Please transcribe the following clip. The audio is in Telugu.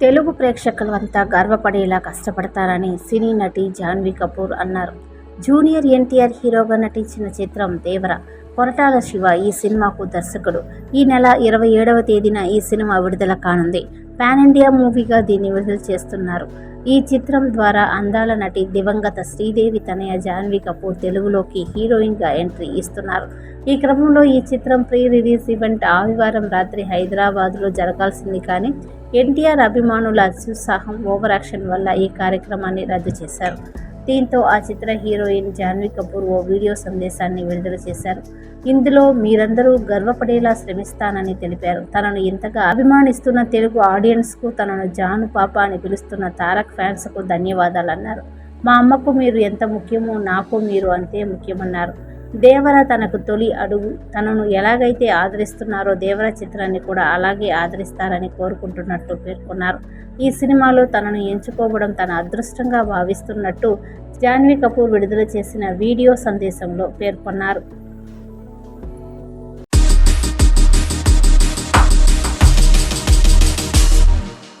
తెలుగు ప్రేక్షకులు అంతా గర్వపడేలా కష్టపడతారని సినీ నటి జాన్వీ కపూర్ అన్నారు. జూనియర్ ఎన్టీఆర్ హీరోగా నటించిన చిత్రం దేవర కొరటాల శివ ఈ సినిమాకు దర్శకుడు. ఈ నెల ఇరవై ఏడవ తేదీన ఈ సినిమా విడుదల కానుంది. పాన్ ఇండియా మూవీగా దీన్ని విడుదల చేస్తున్నారు. ఈ చిత్రం ద్వారా అందాల నటి దివంగత శ్రీదేవి తనయ జాన్వీ కపూర్ తెలుగులోకి హీరోయిన్గా ఎంట్రీ ఇస్తున్నారు. ఈ క్రమంలో ఈ చిత్రం ప్రీ రిలీజ్ ఈవెంట్ ఆదివారం రాత్రి హైదరాబాద్లో జరగాల్సింది కానీ ఎన్టీఆర్ అభిమానుల అత్యుత్సాహం ఓవర్ యాక్షన్ వల్ల ఈ కార్యక్రమాన్ని రద్దు చేశారు. దీంతో ఆ చిత్ర హీరోయిన్ జాన్వీ కపూర్ ఓ వీడియో సందేశాన్ని విడుదల చేశారు. ఇందులో మీరందరూ గర్వపడేలా శ్రమిస్తానని తెలిపారు. తనను ఇంతగా అభిమానిస్తున్న తెలుగు ఆడియన్స్కు తనను జాను పాప అని పిలుస్తున్న తారక్ ఫ్యాన్స్కు ధన్యవాదాలు అన్నారు మా అమ్మకు మీరు ఎంత ముఖ్యమో నాకు మీరు అంతే ముఖ్యమన్నారు. దేవర తనకు తొలి అడుగు. తనను ఎలాగైతే ఆదరిస్తున్నారో దేవర చిత్రాన్ని కూడా అలాగే ఆదరిస్తారని కోరుకుంటున్నట్టు పేర్కొన్నారు. ఈ సినిమాలో తనను ఎంచుకోవడం తన అదృష్టంగా భావిస్తున్నట్టు జాన్వీ కపూర్ విడుదల చేసిన వీడియో సందేశంలో పేర్కొన్నారు.